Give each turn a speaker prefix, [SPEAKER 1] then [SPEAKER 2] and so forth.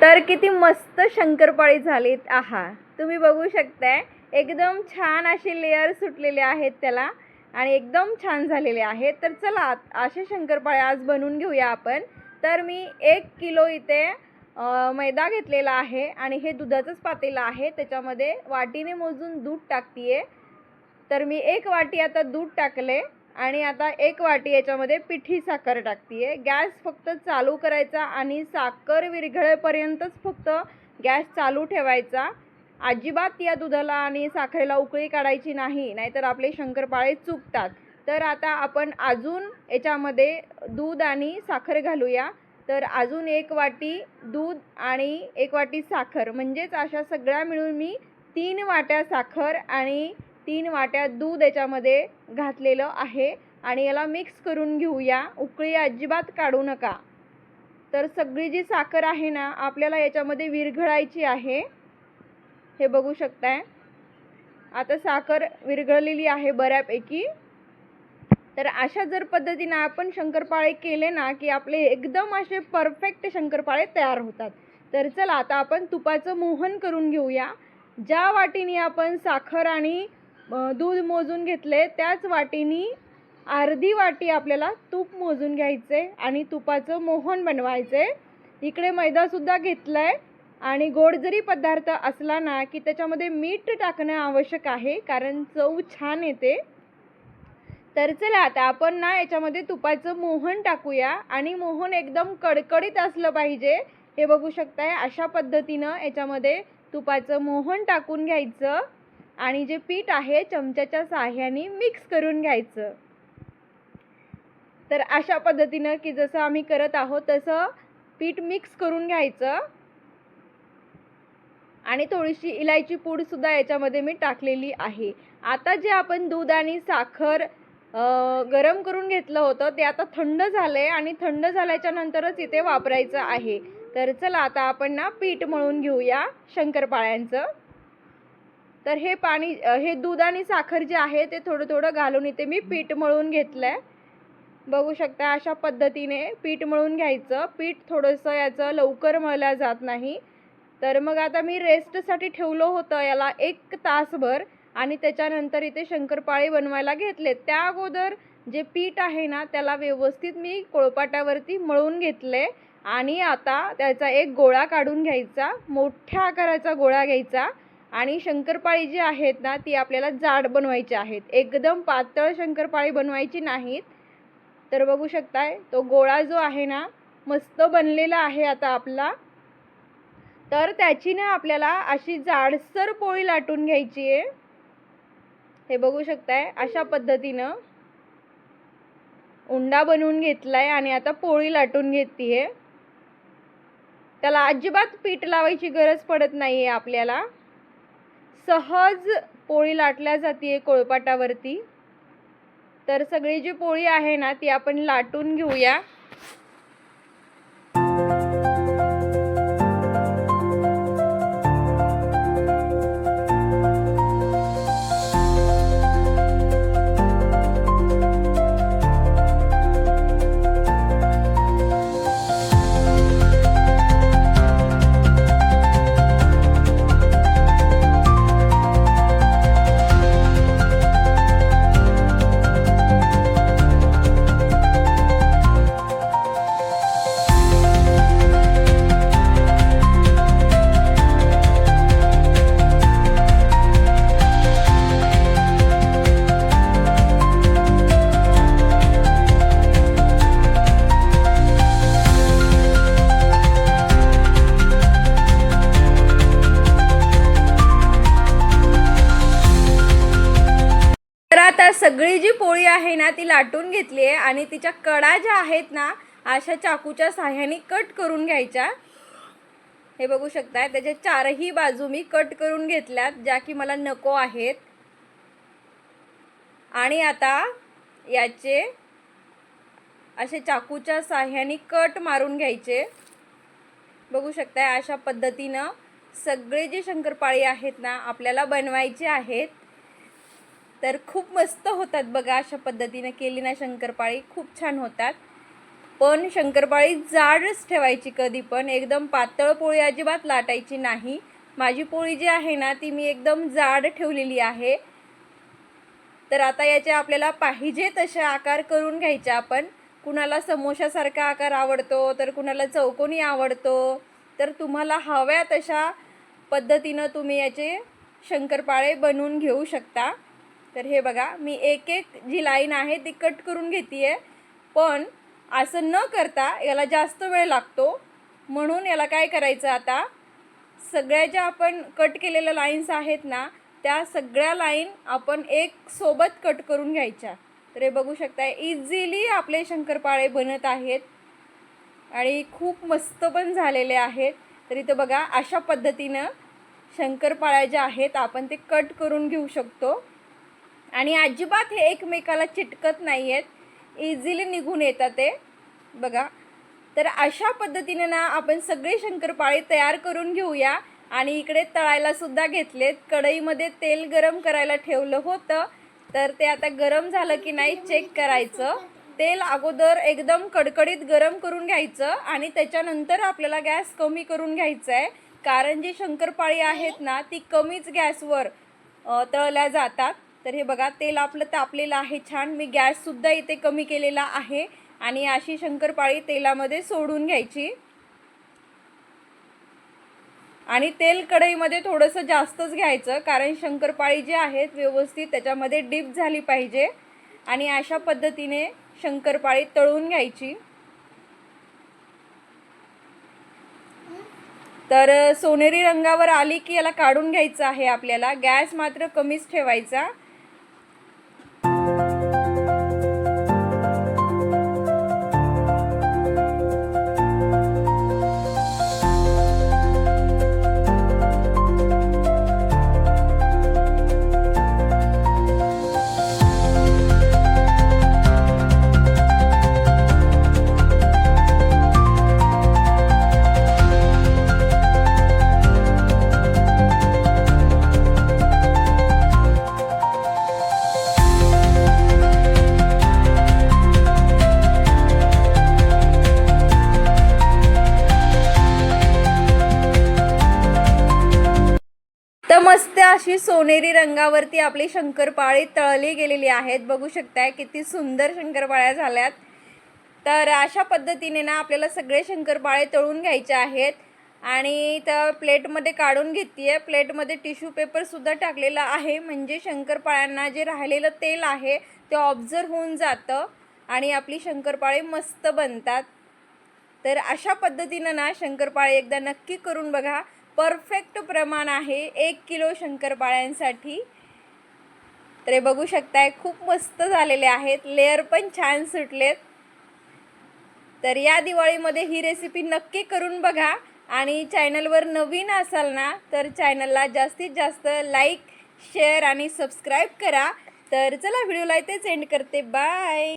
[SPEAKER 1] तर किती मस्त शंकरपाळी झालीत आहा. तुम्ही बघू शकताय एकदम छान असे लेअर सुटलेले आहेत त्याला आणि एकदम छान झालेले आहेत. तर चला असे शंकरपाळे आज बनवून घेऊया आपण. तर मी एक किलो इथे मैदा घेतलेला आहे आणि हे दुधाचंच पातेलं आहे. त्याच्यामध्ये वाटीने मोजून दूध टाकतीये. तर मी एक वाटी आता दूध टाकले. आणि आता एक वाटी याच्यामध्ये पिठी साखर टाकतीये. गॅस फक्त चालू करायचा आणि साखर विरघळेपर्यंतच फक्त गॅस चालू ठेवायचा. अजिबात या दुधाला आणि साखरेला उकळी काढायची नाही नाहीतर आपले शंकरपाळे चुकतात. तर आता आपण अजून याच्यामध्ये दूध आणि साखर घालूया. तर अजून एक वाटी दूध आणि एक वाटी साखर. म्हणजेच अशा सगळ्या मिळून मी तीन वाट्या साखर आणि तीन वाट्या दूध याच्यामध्ये घातलेलं आहे. आणि याला मिक्स करून घेऊया. उकळी अजिबात काढू नका. तर सगळी जी साखर आहे ना आपल्याला याच्यामध्ये विरघळायची आहे. हे बघू शकताय. आता साखर विरघळलेली आहे बऱ्यापैकी. तर अशा जर पद्धतीनं आपण शंकरपाळे केले ना की आपले एकदम असे परफेक्ट शंकरपाळे तयार होतात. तर चला आता आपण तुपाचं मोहन करून घेऊया. ज्या वाटीने आपण साखर आणि दूध मोजून घेतले त्याच वाटीनी अर्धी वाटी आपल्याला तूप मोजून घ्यायचे आणि तुपाचं मोहन बनवायचे. इकडे मैदासुद्धा घेतला आहे आणि गोड जरी पदार्थ असला ना की त्याच्यामध्ये मीठ टाकणं आवश्यक आहे कारण चव छान येते. तर चला आता आपण ना याच्यामध्ये तुपाचं मोहन टाकूया आणि मोहन एकदम कडकडीत असलं पाहिजे. हे बघू शकताय अशा पद्धतीनं याच्यामध्ये तुपाचं मोहन टाकून घ्यायचं. आणि जे पीठ आहे चमच्याच्या साह्याने मिक्स करून घ्यायचं. तर अशा पद्धतीनं की जसं आम्ही करत आहोत तसं पीठ मिक्स करून घ्यायचं. आणि थोडीशी इलायची पूडसुद्धा याच्यामध्ये मी टाकलेली आहे. आता जे आपण दूध आणि साखर गरम करून घेतलं होतं ते आता थंड झालं आहे आणि थंड झाल्याच्या नंतरच इथे वापरायचं आहे. तर चला आता आपण ना पीठ मळून घेऊया शंकरपाळ्यांचं. तर हे पाणी हे दूध आणि साखर जे आहे ते थोडं थोडं घालून इथे मी पीठ मळून घेतलंय. बघू शकता अशा पद्धतीने पीठ मळून घ्यायचं. पीठ थोडंसं याचं लवकर मळलं जात नाही. तर मग आता मी रेस्टसाठी ठेवलं होतं याला एक तासभर आणि त्याच्यानंतर इथे शंकरपाळे बनवायला घेतले त्या अगोदर जे पीठ आहे ना त्याला व्यवस्थित मी कोळपाटावरती मळून घेतले आणि आता त्याचा एक गोळा काढून घ्यायचा मोठ्या आकाराचा गोळा घ्यायचा. आणि शंकरपाळी जी आहेत ना ती आपल्याला जाड बनवायची आहेत. एकदम पातळ शंकरपाळी बनवायची नाहीत. तर बघू शकताय तो गोळा जो आहे ना मस्त बनलेला आहे आता आपला. तर त्याची ना आपल्याला अशी जाडसर पोळी लाटून घ्यायची आहे. हे बघू शकताय अशा पद्धतीनं उंडा बनवून घेतलाय आणि आता पोळी लाटून घेतीये. त्याला अजिबात पीठ लावायची गरज पडत नाहीये आपल्याला. सहज पोळी लाटल्या जाते कोळपाटावरती. तर सगळी जी पोळी आहे ना ती आपण लाटून घेऊया. सगळी जी पोळी आहे ना ती लाटून घेतली आहे आणि तिच्या कडा ज्या आहेत ना अशा चाकूच्या साह्याने कट करून घ्यायच्या. हे बघू शकताय त्याच्या चारही बाजू मी कट करून घेतल्यात ज्या की मला नको आहेत. आणि आता याचे असे चाकूच्या साह्याने कट मारून घ्यायचे. बघू शकताय अशा पद्धतीनं सगळे जे शंकरपाळी आहेत ना आपल्याला बनवायचे आहेत. तर खूप मस्त होतात बघा अशा पद्धतीने केली ना शंकरपाळी. खूप छान होतात. पण शंकरपाळी जाडच ठेवायची कधी पण. एकदम पातळ पोळी अजिबात लाटायची नाही. माझी पोळी जी आहे ना ती मी एकदम जाड ठेवलेली आहे. तर आता याचे आपल्याला पाहिजे तसे आकार करून घ्यायचे आपण. कुणाला समोशासारखा आकार आवडतो तर कुणाला चौकोनी आवडतो तर तुम्हाला हव्या तशा पद्धतीनं तुम्ही याचे शंकरपाळे बनवून घेऊ शकता. तर हे बघा मी एक एक जी लाईन आहे ती कट करून घेते आहे पण असं न करता याला जास्त वेळ लागतो. म्हणून याला काय करायचं आता? सगळ्या ज्या आपण कट केलेल्या लाईन्स आहेत ना त्या सगळ्या लाईन आपण एक सोबत कट करून घ्यायच्या. तर हे बघू शकता इझिली आपले शंकरपाळे बनत आहेत. आणि खूप मस्त पण झालेले आहेत. तर इथं बघा अशा पद्धतीनं शंकरपाळ्या ज्या आहेत आपण ते कट करून घेऊ शकतो. आणि अजिबात हे एकमेकाला चिटकत नाही आहेत इझिली निघून येतात ते. बघा. तर अशा पद्धतीने ना आपण सगळे शंकरपाळे तयार करून घेऊया. आणि इकडे तळायला सुद्धा घेतलेत. कढईमध्ये तेल गरम करायला ठेवलं होतं. तर ते आता गरम झालं की नाही चेक करायचं. तेल अगोदर एकदम कडकडीत गरम करून घ्यायचं. आणि त्याच्यानंतर आपल्याला गॅस कमी करून घ्यायचा आहे कारण जी शंकरपाळी आहेत ना ती कमीच गॅसवर तळल्या जातात. तर हे बघा तेल आपलं तापलेलं आहे छान. मी गॅससुद्धा इथे कमी केलेला आहे आणि अशी शंकरपाळी तेलामध्ये सोडून घ्यायची. आणि तेल कढईमध्ये थोडंसं जास्तच घ्यायचं कारण शंकरपाळी जी आहेत व्यवस्थित त्याच्यामध्ये डीप झाली पाहिजे. आणि अशा पद्धतीने शंकरपाळी तळून घ्यायची. तर सोनेरी रंगावर आली की याला काढून घ्यायचं आहे आपल्याला. गॅस मात्र कमीच ठेवायचा. अशी सोनेरी रंगावरती आपली शंकरपाळी तळली गेलेली आहेत. बघू शकताय किती सुंदर शंकरपाळ्या झाल्यात. तर अशा पद्धतीने ना आपल्याला सगळे शंकरपाळे तळून घ्यायचे आहेत. आणि तर प्लेटमध्ये काढून घेते आहे प्लेटमध्ये टिश्यू पेपरसुद्धा टाकलेला आहे. म्हणजे शंकरपाळ्यांना जे राहिलेलं तेल आहे ते ऑब्झर्व होऊन जातं आणि आपली शंकरपाळे मस्त बनतात. तर अशा पद्धतीनं ना शंकरपाळे एकदा नक्की करून बघा. परफेक्ट प्रमाण आहे एक किलो शंकरपाळ्यांसाठी. तर हे बघू शकताय खूप मस्त झालेले आहेत. लेअर पण छान सुटलेत. तर या दिवाळीमध्ये ही रेसिपी नक्की करून बघा. आणि चॅनलवर नवीन असाल ना तर चॅनलला जास्तीत जास्त लाईक शेअर आणि सबस्क्राईब करा. तर चला व्हिडिओला इथेच एंड करते. बाय